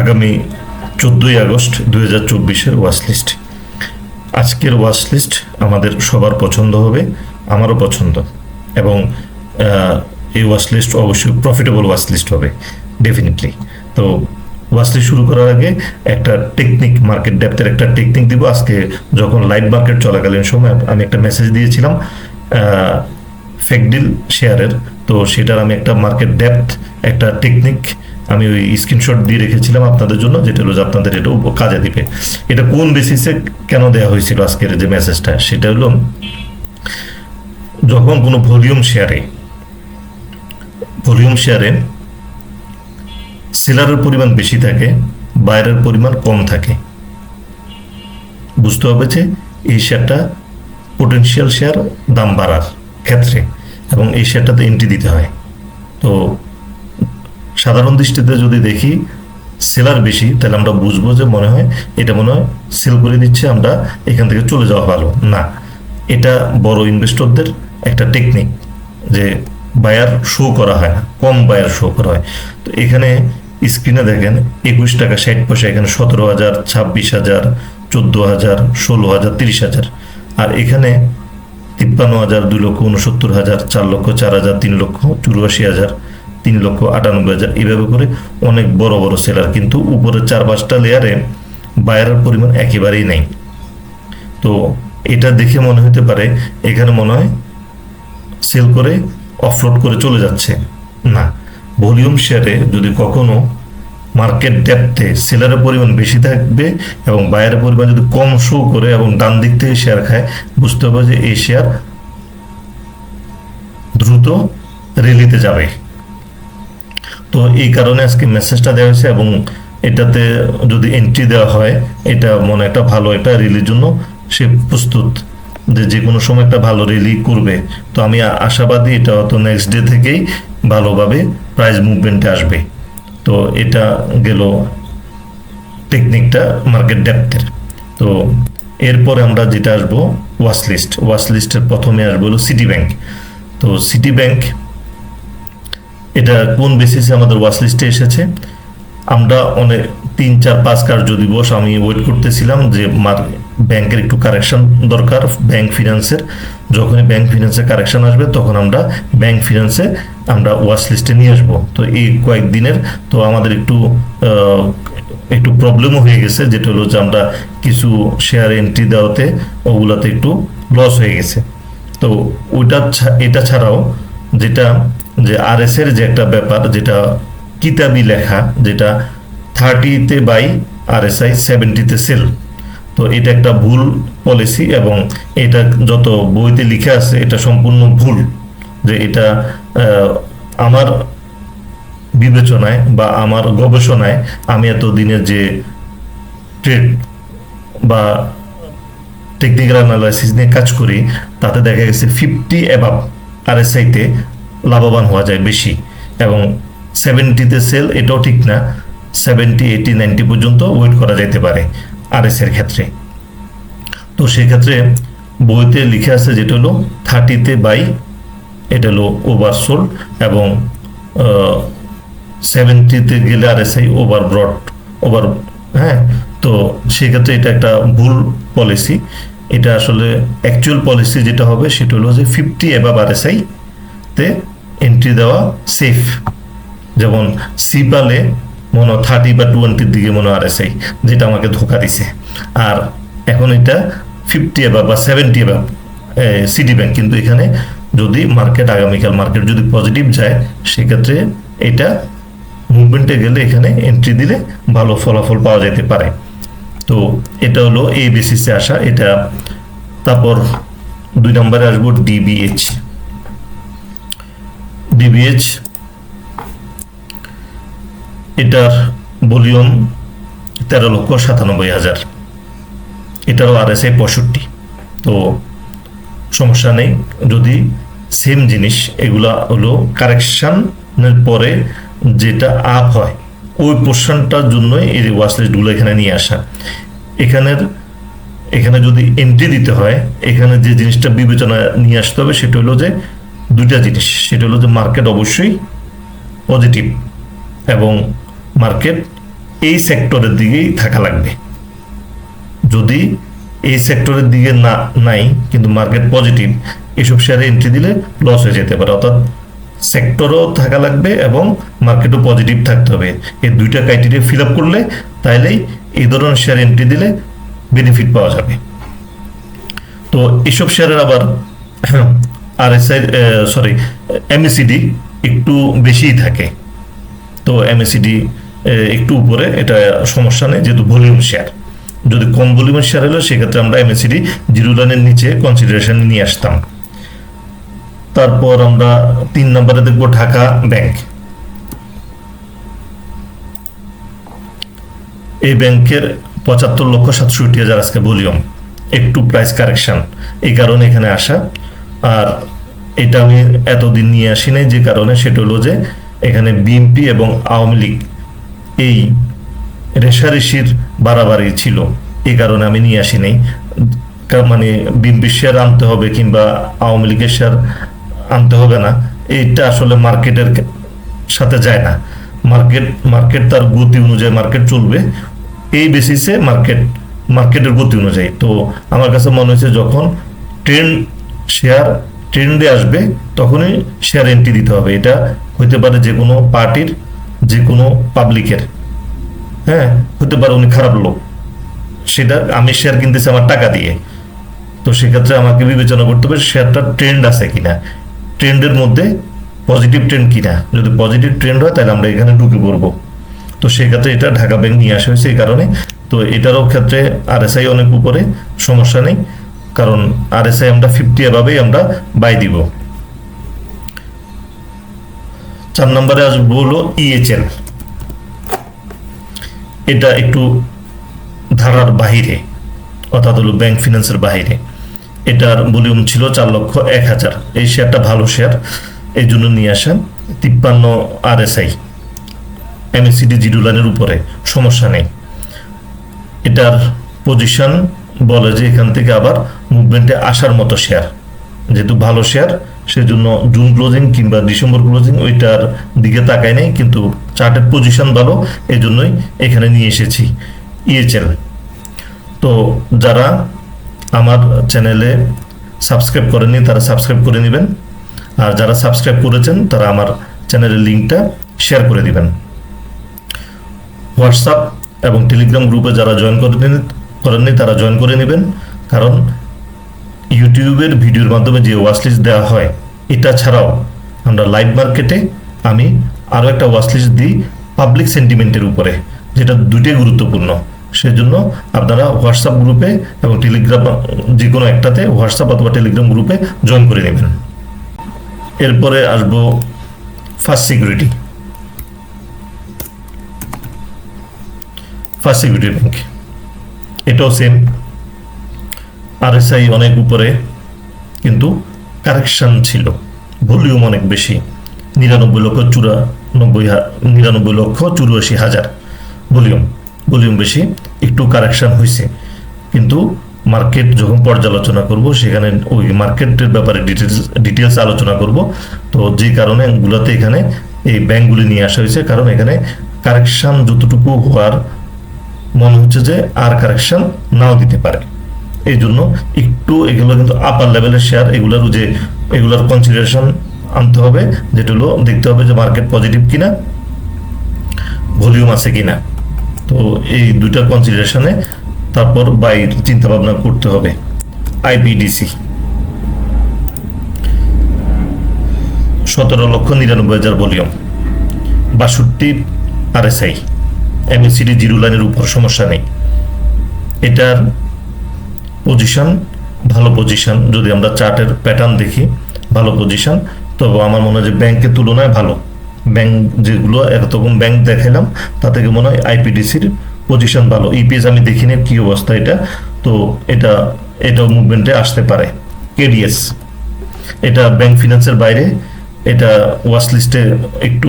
আগামী চোদ্দোই আগস্ট দুই হাজার চব্বিশের ওয়াচ লিস্ট আজকের ওয়াচ লিস্ট আমাদের সবার পছন্দ হবে, আমারও পছন্দ। এবং এই ওয়াচ লিস্ট অবশ্যই প্রফিটেবল ওয়াচ লিস্ট হবে ডেফিনেটলি তো ওয়াচ লিস্ট শুরু করার আগে একটা টেকনিক মার্কেট ডেপথের একটা টেকনিক দিব। আজকে যখন লাইভ মার্কেট চলাকালীন সময় আমি একটা মেসেজ দিয়েছিলাম ফেকডিল শেয়ারের তো সেটার আমি একটা মার্কেট ডেপথ একটা টেকনিক আমি ওই স্ক্রিনশট দিয়ে রেখেছিলাম আপনাদের জন্য, যেটা হলো আপনাদের এটা কাজে দিবে। এটা কোন বেসিসে কেন দেওয়া হয়েছিল আজকের যে মেসেজটা সেটা হলো, যখন কোনো ভলিউম শেয়ারে ভলিউম শেয়ারে সেলারের পরিমাণ বেশি থাকে বাইরের পরিমাণ কম থাকে। বুঝতে হবে যে এই শেয়ারটা পোটেনশিয়াল শেয়ার দাম বাড়ার ক্ষেত্রে এবং এই শেয়ারটাতে এন্ট্রি দিতে হয়। তো সাধারণ দৃষ্টিতে যদি দেখি সেলার বেশি, তাহলে আমরা বুঝব যে মনে হয় এটা মনে হয় সেল করে দিচ্ছে আমরা এখান থেকে চলে যাওয়া ভালো। না, এটা বড় ইনভেস্টরদের একটা টেকনিক যে বায়ার শো করা হয় না, কম বায়ার শো করা হয়। তো এখানে স্ক্রিনে দেখেন, একুশ টাকা, ষাট পয়সা, এখানে সতেরো হাজার, ছাব্বিশ হাজার, চোদ্দ হাজার, ষোলো হাজার, তিরিশ হাজার। আর এখানে তিপ্পান্ন হাজার, দুই লক্ষ, উনসত্তর হাজার, চার লক্ষ, চার হাজার, তিন লক্ষ, চুরাশি হাজার। তিন লক্ষ আটানব্বই হাজার। এইভাবে করে অনেক বড় বড় সেলার কিন্তু উপরের চার পাঁচটা লেয়ারে বায়ারের পরিমাণ একেবারেই নেই। তো এটা দেখে মনে হতে পারে এখানে মনে হয় সেল করে অফলোড করে চলে যাচ্ছে। না ভলিউম শেয়ারে যদি কখনো মার্কেট ডেপথে সেলারের পরিমাণ বেশি থাকবে এবং বায়ারের পরিমাণ যদি কম শো করে এবং ডান দিক থেকে শেয়ার খায়, বুঝতে হবে যে এই শেয়ার দ্রুত রেলিতে যাবে। তো এই কারণে আজকে মেসেজটা দেওয়া হয়েছে এবং এটাতে যদি এন্ট্রি দেওয়া হয়, এটা মনে একটা ভালো একটা রিলির জন্য সে প্রস্তুত যে যে কোনো সময় একটা ভালো রিলি করবে। তো আমি আশাবাদী এটা হয়তো নেক্সট ডে থেকেই ভালোভাবে প্রাইজ মুভমেন্টে আসবে। তো এটা গেল টেকনিকটা মার্কেট ডেপথের তো এরপরে আমরা যেটা আসব ওয়াচ লিস্ট ওয়াচ লিস্টের প্রথমে আসব হলো সিটি ব্যাংক তো সিটি ব্যাংক এটা কোন বেসিসে আমাদের ওয়াচ লিস্টে এসেছে? আমরা অনেক তিন, চার, পাঁচ কার্য দিবস আমি ওয়েট করতেছিলাম যে ব্যাংকের একটু কারেকশন দরকার ব্যাংক ফিনান্সের যখনই ব্যাংক ফিনান্সের কারেকশন আসবে, তখন আমরা ব্যাংক ফিনান্সে আমরা ওয়াচ লিস্টে নিয়ে আসব। তো এই কয়েকদিনের, তো আমাদের একটু একটু প্রবলেমও হয়ে গেছে, যেটা হলো যে আমরা কিছু শেয়ার এন্ট্রি দেওয়াতে ওগুলাতে একটু লস হয়ে গেছে। তো ওইটা এটা ছাড়াও যেটা যে আর এস এর যে একটা ব্যাপার যেটা কিতাবি লেখা, যেটা থার্টিতে বাই আর এস আই সেভেন্টিতে সেল তো এটা একটা ভুল পলিসি এবং এটা যত বইতে লিখে আছে, এটা সম্পূর্ণ ভুল যে এটা আমার বিবেচনায় বা আমার গবেষণায় আমি এত দিনের যে ট্রেড বা টেকনিক্যাল অ্যানালাইসিস নিয়ে কাজ করি, তাতে দেখা গেছে ফিফটি অ্যাবাভ আরএসআইতে লাভবান হওয়া যায় বেশি। এবং সেভেন্টিতে সেল এটাও ঠিক না। সেভেন্টি এইটি নাইনটি পর্যন্ত ওয়েট করা যেতে পারে আরএস এর ক্ষেত্রে। তো সেক্ষেত্রে বইতে লিখে আছে যেটা হলো থার্টিতে বাই এটা হলো ওভার ওভারসোল্ড এবং সেভেন্টিতে গেলে আর এসআই ওভার ব্রড ওভার হ্যাঁ? তো সেক্ষেত্রে এটা একটা ভুল পলিসি এটা আসলে অ্যাকচুয়াল পলিসি যেটা হবে সেটা হলো যে ফিফটি এবাব আর এসআই এন্ট্রি দেওয়া সেফ যেমন সিপালে মনে থার্টি বা টোয়েন্টির দিকে মনে আর এসআই যেটা আমাকে ধোকা দিছে। আর এখন এটা ফিফটি এবাব বা সেভেন্টি এবাব সিটি ব্যাংক কিন্তু এখানে যদি মার্কেট আগামীকাল মার্কেট যদি পজিটিভ যায়, সেক্ষেত্রে এটা মুভমেন্টে গেলে এখানে এন্ট্রি দিলে ভালো ফলাফল পাওয়া যেতে পারে। তো এটা হলো এই বেসিসে আসা। এটা তারপর দুই নম্বরে আসব ডিবিএইচ ডিবিএইচ এটার ভলিউম তেরো লক্ষ সাতানব্বই হাজার। এটারও আর এস আই পঁয়ষট্টি। তো সমস্যা নেই, যদি সেম জিনিস, এগুলা হলো কারেকশনের পরে যেটা আপ হয়, ওই পোর্শনটার জন্যই এই ওয়াচ লিস্টগুলো এখানে নিয়ে আসা। এখানের, এখানে যদি এন্ট্রি দিতে হয়, এখানে যে জিনিসটা বিবেচনা নিয়ে আসতে হবে, সেটা হলো যে দুইটা জিনিস। সেটা হলো যে মার্কেট অবশ্যই পজিটিভ এবং মার্কেট এই সেক্টরের দিকেই থাকা লাগবে। যদি এই সেক্টরের দিকে না, নাই, কিন্তু মার্কেট পজিটিভ এসব শেয়ারে এন্ট্রি দিলে লস হয়ে যেতে পারে। অর্থাৎ সেক্টরও থাকা লাগবে এবং মার্কেটও পজিটিভ থাকতে হবে। এই দুইটা ক্রাইটেরিয়া ফিল আপ করলে তাইলেই এই ধরনের শেয়ার এন্ট্রি দিলে বেনিফিট পাওয়া যাবে। তো এসব শেয়ারের আবার আর এস সরি এমএসিডি একটু বেশিই থাকে। তো এমএসিডি একটু উপরে, এটা সমস্যা নেই, যেহেতু ভলিউম শেয়ার যদি কম ভলিউমের শেয়ার হলো, সেক্ষেত্রে আমরা এমএসিডি জিরো রানের নিচে কনসিডারেশন নিয়ে আসতাম। তারপর আমরা তিন নম্বরে দেখব ঢাকা ব্যাংক এই ব্যাংকের পঁচাত্তর লক্ষ সাতষট্টি হাজার আজকে ভলিউম একটু প্রাইস কারেকশন এই কারণে এখানে আসা। আর এটা আমি এতদিন নিয়ে আসি নাই যে কারণে সেটা হলো যে এখানে বিএনপি এবং আওয়ামী লীগ এই রেশারেশির বাড়াবাড়ি ছিল। এই কারণে আমি নিয়ে আসি নাই মানে বিএনপি শেয়ার আনতে হবে কিংবা আওয়ামী লীগের শেয়ার আনতে হবে না, এইটা আসলে মার্কেটের সাথে যায় না। মার্কেট মার্কেট তার গতি অনুযায়ী মার্কেট চলবে। এই বেসিসে মার্কেট, মার্কেটের গতি অনুযায়ী। তো আমার কাছে মনে হয়েছে যখন ট্রেন্ড শেয়ার ট্রেন্ডে আসবে, তখনই শেয়ার এন্ট্রি দিতে হবে। এটা হইতে পারে যে কোনো পার্টির যে কোনো পাবলিকের হ্যাঁ হতে পারে উনি খারাপ লোক। সেটা আমি শেয়ার কিনতেছি আমার টাকা দিয়ে। তো সেক্ষেত্রে আমাকে বিবেচনা করতে হবে শেয়ারটা ট্রেন্ড আছে কিনা। ট্রেন্ডের মধ্যে পজিটিভ ট্রেন্ড কিনা। যদি পজিটিভ ট্রেন্ড হয়, তাহলে আমরা এখানে ঢুকে পড়ব। তো সেক্ষেত্রে এটা ঢাকা ব্যাংক নিয়ে আসা হয়েছে এই কারণে। তো এটারও ক্ষেত্রে আরএসআই অনেক উপরে, সমস্যা নেই। কারণ আরএসআই আমরা ফিফটি এভাবেই আমরা বাই দিব। চার নম্বরে আসব হলো ইএচএল এটা একটু ধারার বাহিরে, অর্থাৎ হলো ব্যাংক ফিনান্সের বাহিরে। এটার ভলিউম ছিল চার লক্ষ এক হাজার। এই শেয়ারটা ভালো শেয়ার এই জন্য নিয়ে আসা তিপ্পান্ন R S I MACD zero লাইনের উপরে, সমস্যা নেই। এটার পজিশন বলে যে এখান থেকে আবার মুভমেন্টে আসার মতো শেয়ার যেহেতু ভালো শেয়ার সেজন্য জুন ক্লোজিং কিংবা ডিসেম্বর ক্লোজিং ওইটার দিকে তাকাই নাই, কিন্তু চার্টের পজিশন ভালো এই জন্যই এখানে নিয়ে এসেছি ইএচএল তো যারা আমার চ্যানেলে সাবস্ক্রাইব করেননি, তারা সাবস্ক্রাইব করে নেবেন। আর যারা সাবস্ক্রাইব করেছেন, তারা আমার চ্যানেলের লিঙ্কটা শেয়ার করে দিবেন। হোয়াটসঅ্যাপ এবং টেলিগ্রাম গ্রুপে যারা জয়েন করেনি করেননি, তারা জয়েন করে নেবেন। কারণ ইউটিউবের ভিডিওর মাধ্যমে যে ওয়াচ লিস্ট দেওয়া হয়, এটা ছাড়াও আমরা লাইভ মার্কেটে আমি আরও একটা ওয়াচ লিস্ট দিই পাবলিক সেন্টিমেন্টের উপরে, যেটা দুটোই গুরুত্বপূর্ণ। সেজন্য আপনারা হোয়াটসঅ্যাপ গ্রুপে এবং টেলিগ্রাম যে কোনো একটাতে হোয়াটসঅ্যাপ অথবা টেলিগ্রাম গ্রুপে জয়েন করে নেবেন। এরপরে আসব first security first security bank এটাও সেম আরএসআই অনেক উপরে, কিন্তু কারেকশন ছিল। ভলিউম অনেক বেশি। নিরানব্বই লক্ষ চুরানব্বই নিরানব্বই লক্ষ চুরাশি হাজার ভলিউম ভলিউম বেশি, একটু কারেকশন হয়েছে কিন্তু মার্কেট যখন পর্যালোচনা করব, সেখানে ওই মার্কেটের ব্যাপারে ডিটেলস ডিটেলস আলোচনা করব, তো যে কারণে গুলাতে এখানে এই ব্যাংকগুলি নিয়ে আসা হয়েছে। কারণ এখানে কারেকশন যতটুকু হওয়ার মনে হচ্ছে যে আর কারেকশন নাও দিতে পারে। এই জন্য একটু এগুলো কিন্তু আপার লেভেলের শেয়ার এগুলোর যে, এগুলোর কনসিডারেশন আনতে হবে, যেটা হলো দেখতে হবে যে মার্কেট পজিটিভ কিনা ভলিউম আছে কিনা। তো এই দুইটা কনসিডারেশনে তারপর বাইর চিন্তা ভাবনা করতে হবে আইপিডিসি সতেরো লক্ষ নিরানব্বই হাজার ভলিউম বাষট্টি আরএসআই এমএসিডি জিরো লাইনের উপর সমস্যা নেই। এটার পজিশন ভালো পজিশন যদি আমরা চার্টের প্যাটার্ন দেখি, ভালো পজিশন তবে আমার মনে হয় যে ব্যাংকের তুলনায় ভালো। ব্যাংক যেগুলো এরকম ব্যাংক দেখাইলাম, তা থেকে মনে হয় আইপিডিসির পজিশন ভালো। ইপিএস আমি দেখিনি, কি অবস্থা এটা? তো এটা এটা মুভমেন্টে আসতে পারে। কেডিএস এটা ব্যাংক ফিনান্সের বাইরে, এটা ওয়াশ লিস্টে একটু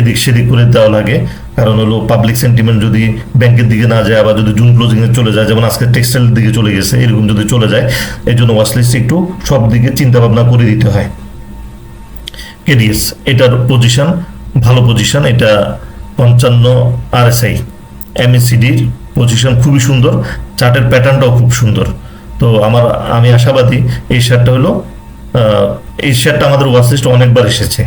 এদিক সেদিক করে দেওয়া লাগে। কারণ হলো পাবলিক সেন্টিমেন্ট যদি ব্যাংকের দিকে না যায়, আবার যদি জুন ক্লোজিং এ চলে যায়, যেমন আজকে টেক্সটাইলের দিকে চলে গেছে, এরকম যদি চলে যায় এই জন্য ওয়াচ লিস্ট একটু সব দিকে চিন্তা ভাবনা করে দিতে হয়। কেডিএস এটার পজিশন ভালো পজিশন এটা পঞ্চান্ন আরএসআই এমএসিডির পজিশন খুবই সুন্দর চার্টের প্যাটার্নটাও খুব সুন্দর। তো আমার, আমি আশাবাদী এই শেয়ারটা হলো এই শেয়ারটা আমাদের ওয়াচ লিস্ট অনেকবার এসেছে।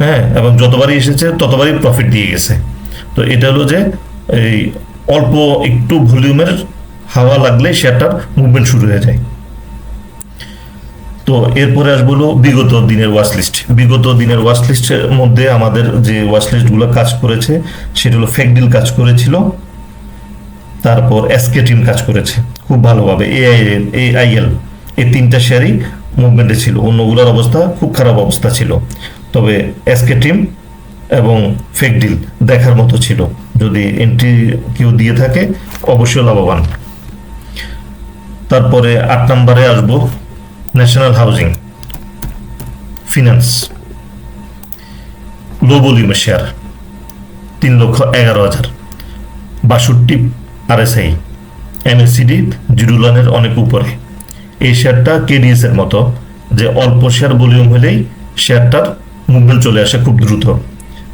হ্যাঁ এবং যতবারই এসেছে, ততবারই প্রফিট দিয়ে গেছে। তো এটা হলো যে এই অল্প একটু ভলিউমের হাওয়া লাগলে শেয়ারটার মুভমেন্ট শুরু হয়ে যায়। তো এরপরে আসব হলো বিগত দিনের ওয়াচ লিস্ট বিগত দিনের ওয়াচ লিস্টের মধ্যে আমাদের যে ওয়াচ লিস্টগুলো কাজ করেছে, সেটা হলো ফেকডিল কাজ করেছিল, তারপর এসকে টিম কাজ করেছে, খুব ভালোভাবে এআইএল এআইএল এই তিনটা শেয়ারই মুভমেন্টে ছিল। অন্যগুলোর অবস্থা খুব খারাপ অবস্থা ছিল। তবে এসকে টিম এবং ফেকডিল দেখার মতো ছিল। যদি এন্ট্রি কেউ দিয়ে থাকে, অবশ্যই লাভবান। তারপরে আট নম্বরে আসব ন্যাশনাল হাউজিং ফিনান্স লো ভলিউমের শেয়ার তিন লক্ষ এগারো হাজার। বাষট্টি আরএসআই এমএসসিডি জিরুলানের অনেক উপরে। এই শেয়ারটা কেডিএস এর মতো, যে অল্প শেয়ার ভলিউম হলেই শেয়ারটার মুভমেন্ট চলে আসে খুব দ্রুত।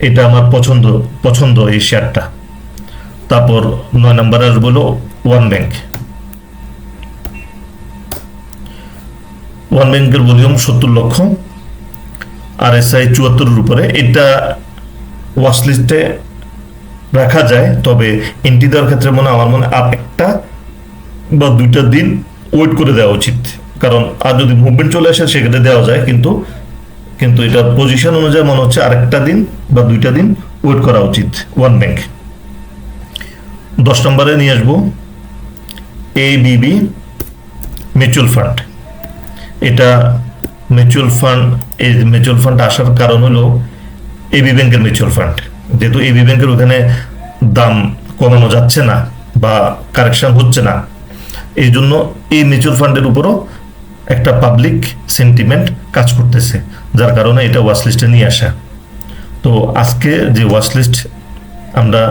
এটা আমার পছন্দ পছন্দ এই শেয়ারটা। তারপর নয় নম্বরে আর হলো ওয়ান ব্যাংক। ওয়ান ব্যাংকের ভলিউম সত্তর লক্ষ, আর এস আই চুয়াত্তরের উপরে। এটা ওয়াচ লিস্টে রাখা যায়, তবে এন্ট্রি দেওয়ার ক্ষেত্রে মনে আমার মনে আর একটা বা দুইটা দিন ওয়েট করে দেওয়া উচিত। কারণ আর যদি মুভমেন্ট চলে আসে, সেক্ষেত্রে দেওয়া যায়, কিন্তু কিন্তু এটা পজিশন অনুযায়ী মনে হচ্ছে আরেকটা দিন বা দুইটা দিন ওয়েট করা উচিত ওয়ান ব্যাংক দশ নম্বরে নিয়ে আসব A B B mutual fund এটা মিউচুয়াল ফান্ড এই মিউচুয়াল ফান্ড আসার কারণ হলো এবি ব্যাংকের মিউচুয়াল ফান্ড যেহেতু এবি ব্যাংকের ওখানে দাম কমানো যাচ্ছে না বা কারেকশন হচ্ছে না। এই জন্য এই মিউচুয়াল ফান্ডের উপরও একটা পাবলিক সেন্টিমেন্ট কাজ করতেছে, যার কারণে এটা ওয়াচ লিস্টে নিয়ে আসা। তো আজকে যে ওয়াচ লিস্ট আমরা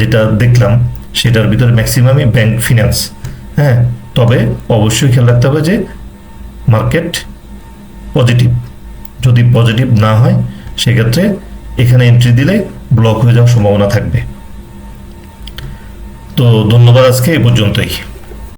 যেটা দেখলাম, সেটার ভিতরে ম্যাক্সিমামই ব্যাংক ফিনান্স হ্যাঁ? তবে অবশ্যই খেয়াল রাখতে হবে যে মার্কেট পজিটিভ যদি পজিটিভ না হয়, সেক্ষেত্রে এখানে এন্ট্রি দিলে ব্লক হয়ে যাওয়ার সম্ভাবনা থাকবে। তো ধন্যবাদ আজকে এই পর্যন্তই।